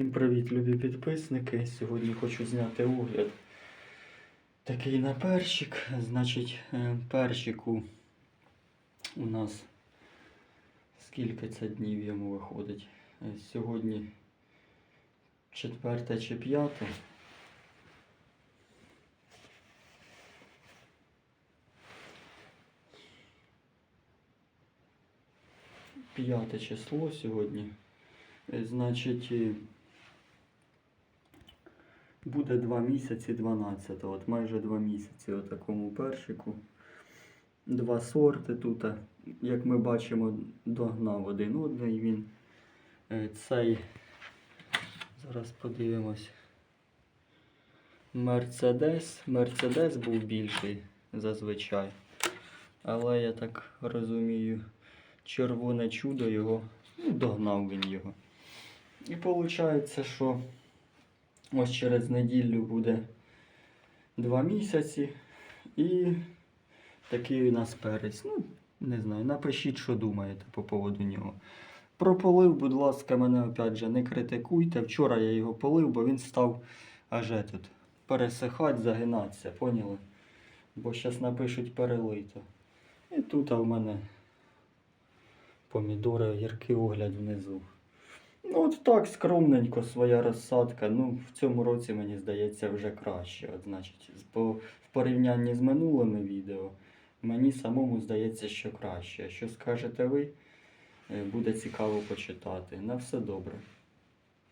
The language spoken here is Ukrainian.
Всім привіт, любі підписники. Сьогодні хочу зняти огляд. Такий на перчик. Значить, е, перчику у нас скільки це днів йому виходить? Е, Сьогодні четверте чи п'яте. П'яте число сьогодні. Е, Значить, буде 2 місяці 12, от майже 2 місяці у такому першику. Два сорти тут, як ми бачимо, догнав один одний він. Е, Цей, зараз подивимось. Мерцедес. Мерцедес був більший зазвичай. Але я так розумію, червоне чудо його, ну, догнав він його. І виходить, що ось через неділю буде два місяці. І такий у нас перець. Ну, не знаю, напишіть, що думаєте по поводу нього. Прополив, будь ласка, мене опять же не критикуйте. Вчора я його полив, бо він став аж тут пересихати, загинатися, поняли? Бо зараз напишуть перелито. І тут а в мене помідори, огірки, огляд внизу. Ну, от так скромненько своя розсадка. Ну, в цьому році, мені здається, вже краще. От, значить, по, в порівнянні з минулими відео, мені самому здається, що краще. Що скажете ви, е, буде цікаво почитати. На все добре.